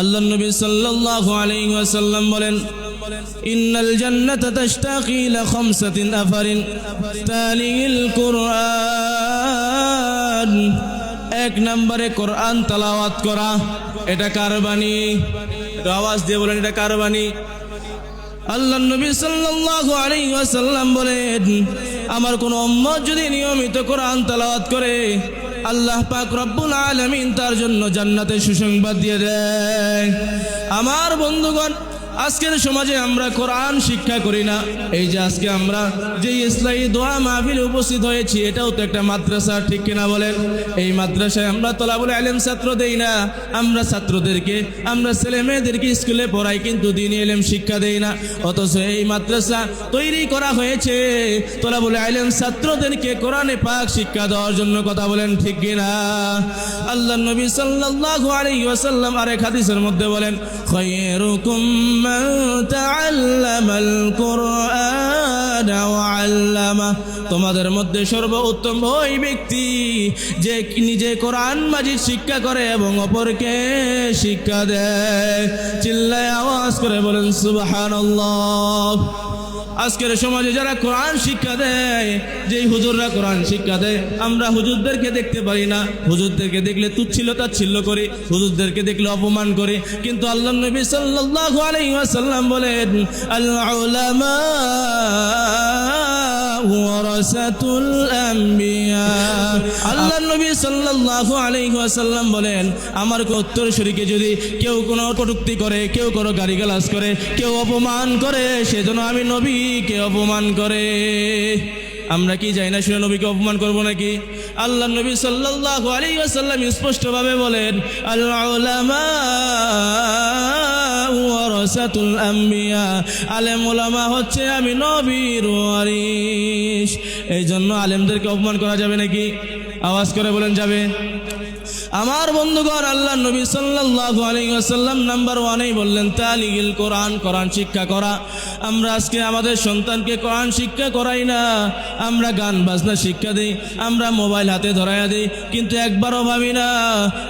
আল্লাহ নবী সাল্লাল্লাহু আলাইহি ওয়াসাল্লাম বলেন, ইন্নাল জান্নাতা তাশতাকি ইলা খামসাতিন আফারিন। তালিল কুরআন। এক নম্বরে কোরআন তালাওয়াত করা, এটা কার বাণী? আওয়াজ দিয়ে বলেন, এটা কার বাণী? আল্লাহ নবী সাল্লাল্লাহু আলাইহি ওয়াসাল্লাম বলেন, আমার কোন উম্মত যদি নিয়মিত কোরআন তেলাওয়াত করে আল্লাহ পাক রব্বুল আলমিন তার জন্য জান্নাতে সুসংবাদ দিয়ে দেয়। আমার বন্ধুগণ আজকের সমাজে আমরা কোরআন শিক্ষা করি না। এই যে আজকে আমরা যে ইসলামী দোয়া মাহফিলে উপস্থিত হয়েছি, এটাও তো একটা মাদ্রাসা, ঠিক কিনা বলেন? এই মাদ্রাসায় আমরা তোলা বলে আলেম ছাত্র দেই না। আমরা ছাত্রদেরকে, আমরা ছেলে মেয়েদেরকে স্কুলে পড়াই, কিন্তু দিন এলেম শিক্ষা দেই না। অথচ এই মাদ্রাসা তৈরি করা হয়েছে। তোলা বলে আলেম ছাত্রদেরকে কোরআনে পাক শিক্ষা দেওয়ার জন্য কথা বলেন, ঠিক কিনা? আল্লাহ নবী আলাইহি ওয়াসাল্লাম আরেক হাদিসের মধ্যে বলেন খায়রুকুম মান تعلم القرآن وعلمه তোমাদের মধ্যে সর্বোত্তম ওই ব্যক্তি যে নিজে কোরআন মাজিদ শিক্ষা করে এবং অপরকে শিক্ষা দেয়। চিল্লায় আওয়াজ করে বলেন, সুবহানাল্লাহ। আজকের সমাজে যারা কোরআন শিক্ষা দেয়, যেই হুজুররা কোরআন শিক্ষা দেয়, আমরা হুজুরদেরকে দেখতে পারি না। হুজুরদেরকে দেখলে তুচ্ছিলতা ছিল্ল করি, হুজুরদেরকে দেখলে অপমান করি। কিন্তু আল্লাহ নবী সাল্লাল্লাহু আলাইহি ওয়াসাল্লাম বলেন আল উলামা আল্লাহ নবী সাল্লাল্লাহু আলাইহি ওয়াসাল্লাম বলেন, আমার উত্তর শরীকে যদি কেউ কোনো কটুক্তি করে, কেউ কোনো গালিগালাজ করে, কেউ অপমান করে, সেজন্য আমি নবীকে অপমান করে। আমরা কি যাই না শুনে নবীকে অপমান করব নাকি? আল্লাহ নবী সাল্লাল্লাহু আলাইহি ওয়াসাল্লাম স্পষ্টভাবে বলেন আল উলামা ওয়ারাসাতুল আম্বিয়া। আলেম ওলামা হচ্ছে আমি নবীর ওয়ারিস এই জন্য আলেমদেরকে অপমান করা যাবে নাকি? আওয়াজ করে বলেন যাবে। আমার বন্ধুগণ আল্লাহ নবী সাল্লাল্লাহু আলাইহি ওয়াসাল্লাম নাম্বার ওয়ানেই বললেন, তালিগিল কোরআন কোরআন শিক্ষা করা। আমরা আজকে আমাদের সন্তানকে কোরআন শিক্ষা করাই না। আমরা গান বাজনা শিক্ষা দিই, আমরা মোবাইল হাতে ধরাইয়া দিই, কিন্তু একবারও ভাবি না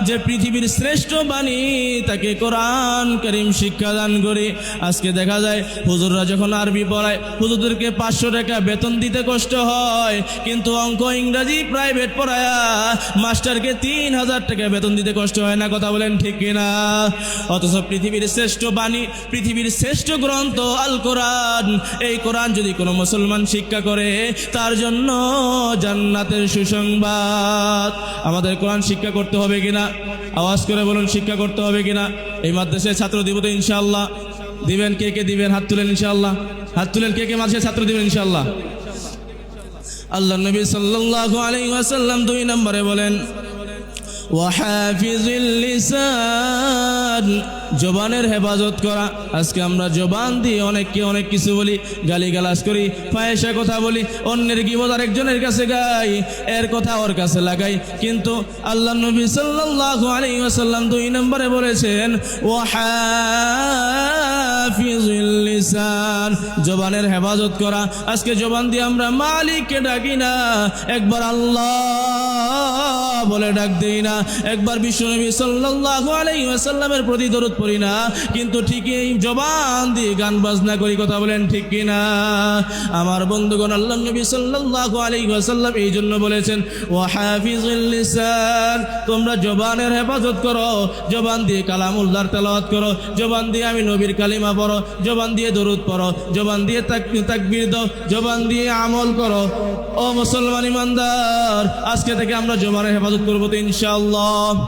যে পৃথিবীর শ্রেষ্ঠ বাণী তাকে কোরআন করিম শিক্ষা দান করি। আজকে দেখা যায়, হুজুররা যখন আরবি পড়ায়, হুজুরদেরকে পাঁচশো টাকা বেতন দিতে কষ্ট হয়, কিন্তু অঙ্ক ইংরাজি প্রাইভেট পড়ায়া মাস্টারকে তিন হাজার টাকা বেতন দিতে কষ্ট হয় না, কথা বলেন ঠিক কিনা? অথচ পৃথিবীর শ্রেষ্ঠ বাণী, পৃথিবীর শ্রেষ্ঠ গ্রন্থ আল কোরআন এই কোরআন যদি কোনো মুসলমান শিক্ষা করে, তার জন্য জান্নাতের সুসংবাদ। আমাদের কোরআন শিক্ষা করতে হবে কিনা? আওয়াজ করে বলুন, শিক্ষা করতে হবে কিনা? এই মাদ্রাসায় ছাত্র দিব তো ইনশাআল্লাহ। দিবেন কে কে দিবেন? হাত তুলেন ইনশাআল্লাহ। হাত তুলেন কে কে মাদ্রাসায় ছাত্র দিবেন ইনশাআল্লাহ? আল্লাহ নবী সাল্লাল্লাহু আলাইহি ওয়াসাল্লাম দুই নম্বরে বলেন লিসান। জবানের হেফাজত করা। আজকে আমরা জবান দিয়ে অনেককে অনেক কিছু বলি গালি গালাজ করি ফায়সা কথা বলি, অন্যের গিবত আরেকজনের কাছে গাই, এর কথা ওর কাছে লাগাই। কিন্তু আল্লাহ নবী সাল্লাল্লাহু আলাইহি ওয়াসাল্লাম দুই নম্বরে বলেছেন ওয়াহাফিজুল জবানের হেফাজত করা। আজকে জবান দিয়ে আমরা মালিককে ডাকি না। একবার আল্লাহ বলে ডাক দেই না। একবার বিশ্বনবী সাল্লাল্লাহু আলাইহি প্রতি দরুদ পড়ি না। কিন্তু ঠিকই এই জবান দিয়ে গান বাজনা করি, কথা বলেন ঠিক কি না? আমার বন্ধুগণ, আল্লাহ নবী সাল্লাল্লাহু ওয়াসাল্লাম এই জন্য বলেছেন, ওয়া হাফিজুল তোমরা জবানের হেফাজত করো। জবান দিয়ে কালাম কালামুল্লাহর তেলাওয়াত করো। জবান দিয়ে আমি নবীর কালিমা পড়ো, জবান দিয়ে দরুদ পড়ো, জবান দিয়ে তাক- তাকবীর দাও, জবান দিয়ে আমল করো। ও মুসলমান ইমানদার, আজকে থেকে আমরা জবানের হেফাজত করব তো ইনশাআল্লাহ।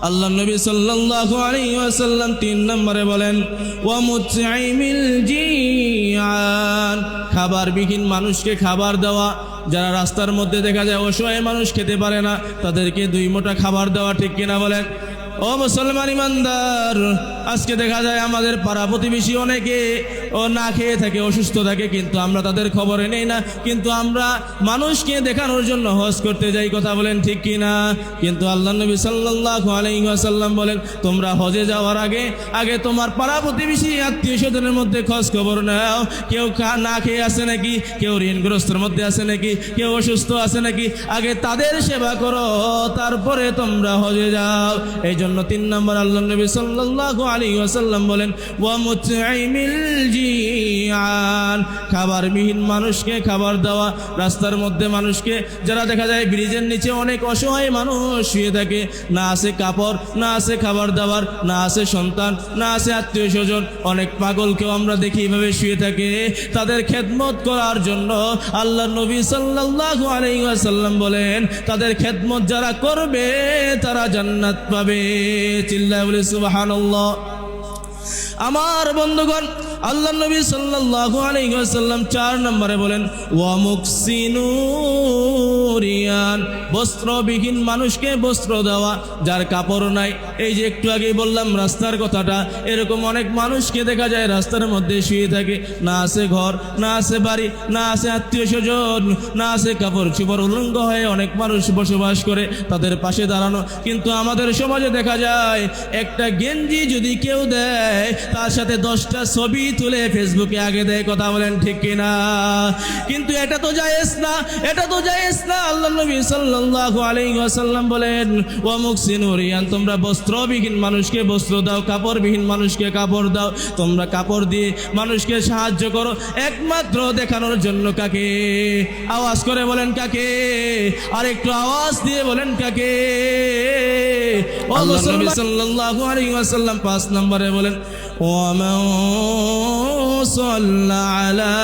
আল্লাহ নবী সাল্লাল্লাহু আলাইহি ওয়াসাল্লাম তিন নম্বরে বলেন, ওয়া মুতআইমিল জিআন খাবার বিহীন মানুষকে খাবার দেওয়া। যারা রাস্তার মধ্যে দেখা যায় অসহায় মানুষ খেতে পারে না, তাদেরকে দুই মোটা খাবার দেওয়া ঠিক কিনা বলেন। ও মুসলমান ইমানদার, আজকে দেখা যায় আমাদের পাড়া প্রতিবেশী অনেকে ও না খেয়ে থাকে, অসুস্থ থাকে, কিন্তু আমরা তাদের খবরে নেই না। কিন্তু আমরা মানুষকে দেখানোর জন্য হজ করতে যাই, কথা বলেন ঠিক কি না? কিন্তু আল্লাহ নবী সাল্লাল্লাহু আলাইহি ওয়াসাল্লাম বলেন, তোমরা হজে যাওয়ার আগে আগে তোমার পাড়া প্রতিবেশী, আত্মীয় স্বজনের মধ্যে খোঁজ খবর নাও। কেউ না খেয়ে আছে নাকি? কেউ ঋণগ্রস্তর মধ্যে আছে নাকি? কেউ অসুস্থ আছে নাকি? আগে তাদের সেবা করো, তারপরে তোমরা হজে যাও। এই জন্য তিন নম্বর আল্লাহ নবী সাল্লাল্লাহু আলাইহি ওয়াসাল্লাম বলেন ওয়া মুতঈমিল জিআন খাবারবিহীন মানুষকে খাবার দেওয়া, রাস্তার মধ্যে মানুষকে, যারা দেখা যায় ব্রিজের নিচে অনেক অসহায় মানুষ শুয়ে থাকে, না আছে কাপড়, না আছে খাবার দাবার, না আছে সন্তান, না আছে আত্মীয় স্বজন, অনেক পাগলকেও আমরা দেখি এইভাবে শুয়ে থাকে। তাদের খেদমত করার জন্য আল্লাহ নবী সাল্লাল্লাহু আলাইহি ওয়াসাল্লাম বলেন, তাদের খেদমত যারা করবে, তারা জান্নাত পাবে। চিল্লায় বলে সুবহানাল্লাহ আমার বন্ধুগণ, আল্লাহ নবী সাল্লাল্লাহু আলাইহি ওয়াসাল্লাম চার নম্বরে বলেন, ওয়া মুকসিনুরিয়ান বস্ত্রবিহীন মানুষকে বস্ত্র দেওয়া, যার কাপড় নাই। এই যে একটু আগেই বললাম রাস্তার কথাটা, এরকম অনেক মানুষকে দেখা যায় রাস্তার মধ্যে শুয়ে থাকে। না আছে ঘর, না আছে বাড়ি, না আছে আত্মীয় স্বজন, না আছে কাপড় চোপড় উলঙ্গ হয়ে অনেক মানুষ বসবাস করে তাদের পাশে দাঁড়ানো। কিন্তু আমাদের সমাজে দেখা যায়, একটা গেঞ্জি যদি কেউ দেয় তার সাথে দশটা ছবি তুলে ফেসবুকে আগে দেয় কথা বলেন ঠিক কিনা? কিন্তু এটা তো জায়েজ না এটা তো জায়েজ না। আল্লাহ নবী সাল্লাল্লাহু আলাইহি ওয়াসাল্লাম বলেন ওয়া মুকসিনুরিয়ান তোমরা বস্ত্রবিহীন মানুষকে বস্ত্র দাও কাপড়বিহীন মানুষকে কাপড় দাও তোমরা কাপড় দিয়ে মানুষকে সাহায্য করো একমাত্র দেখানোর জন্য কাকে? আওয়াজ করে বলেন কাকে? আর একটু আওয়াজ দিয়ে বলেন কাকে? নবী সাল্লাল্লাহু আলাইহি ওয়াসাল্লাম পাঁচ নম্বরে বলেন ومن صلى على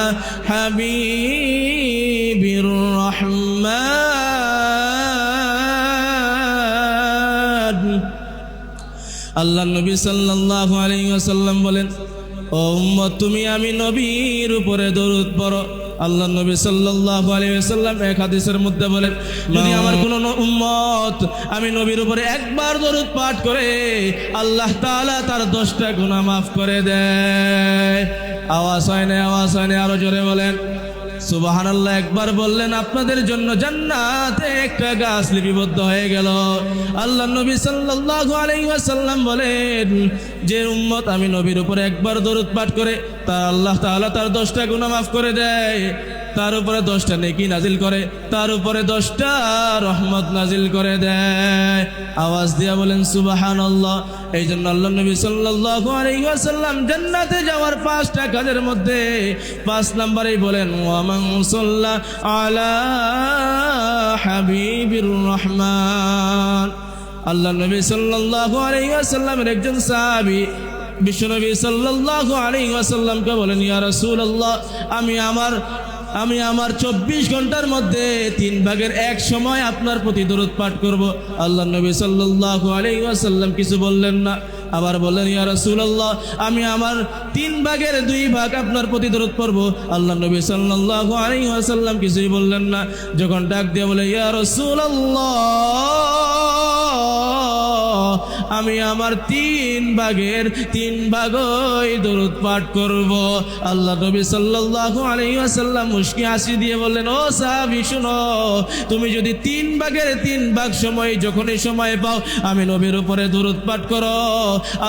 حبيب الرحمن আল্লাহ নবী সাল্লাল্লাহু আলাইহি ওয়াসাল্লাম বলেন ও উম্মত তুমি আমি নবীর উপরে দরুদ পড়ো আল্লাহ নবী সাল্লাল্লাহু আলাইহি ওয়াসাল্লাম এক হাদিসের মধ্যে বলেন, যদি আমার কোনো উম্মত আমি নবীর উপরে একবার দরুদ পাঠ করে, আল্লাহ তাআলা তার দশটা গুনাহ মাফ করে দেয়। আওয়াজ হয় না আওয়াজ হয় না আরও জোরে বলেন। সুবাহান আল্লাহ একবার বললেন, আপনাদের জন্য জান্নাতে একটা গাছ লিপিবদ্ধ হয়ে গেল। আল্লাহ নবী সাল্লাল্লাহু আলাইহি বলেন, যে উম্মত আমি নবীর উপরে একবার দরুদ পাঠ করে, তার আল্লাহ তাআলা তার দশটা গুনাহ মাফ করে দেয়। তার উপরে দশটা নেকি নাজিল করে, তার উপরে দশটা রহমত নাজিল করে দেয়। আওয়াজ দিয়া বলেন সুবাহান আল্লাহ এই জন্য আল্লাহ নবী সাল্লাল্লাহু আলাইহি ওয়াসাল্লাম জান্নাতে যাওয়ার পাঁচটা কাজের মধ্যে পাঁচ নম্বরেই বলেন, ওয়ামান সাল্লা আলা হাবিবির রহমান। আল্লাহ নবী সাল্লাল্লাহু আলাইহি ওয়াসাল্লামের একজন সাহাবী, বিশ্বনবী সাল্লাল্লাহু আলাইহি ওয়াসাল্লামকে বলেন, ইয়া রাসূলুল্লাহ, আমি আমার আমি আমার চব্বিশ ঘণ্টার মধ্যে তিন ভাগের এক সময় আপনার প্রতি দরুদ পাঠ করব। আল্লাহ নবী সাল্লাল্লাহু আলাইহি ওয়াসাল্লাম কিছু বললেন না। আবার বললেন, ইয়া রাসূলুল্লাহ, আমি আমার তিন ভাগের দুই ভাগ আপনার প্রতি দরুদ পড়ব। আল্লাহ নবী সাল্লাল্লাহু আলাইহি ওয়াসাল্লাম কিছুই বললেন না। যখন ডাক দিয়ে বলে, ইয়া রাসূলুল্লাহ আমি আমার তিন ভাগের তিন ভাগই দরুদ পাঠ করব। আল্লাহ নবী সাল্লাল্লাহু আলাইহি ওয়াসাল্লাম মুশকি হাসি দিয়ে বললেন, ও সাহাবী, শুনো, তুমি যদি তিন ভাগের তিন ভাগ সময়, যখনই সময় পাও, আমি নবীর উপরে দরুদ পাঠ করো।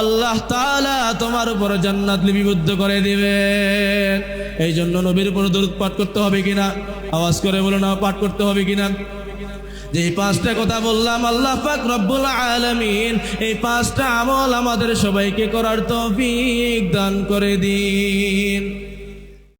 আল্লাহ তাআলা তোমার উপরে জান্নাত লিপিবদ্ধ করে দিবেন। এই জন্য নবীর উপরে দরুদ পাঠ করতে হবে কিনা? আওয়াজ করে বলো না, পাঠ করতে হবে কিনা? যে পাঁচটা কথা বললাম, আল্লাহ পাক রব্বুল আলমিন এই পাঁচটা আমল আমাদের সবাইকে করার তৌফিক দান করে দিন।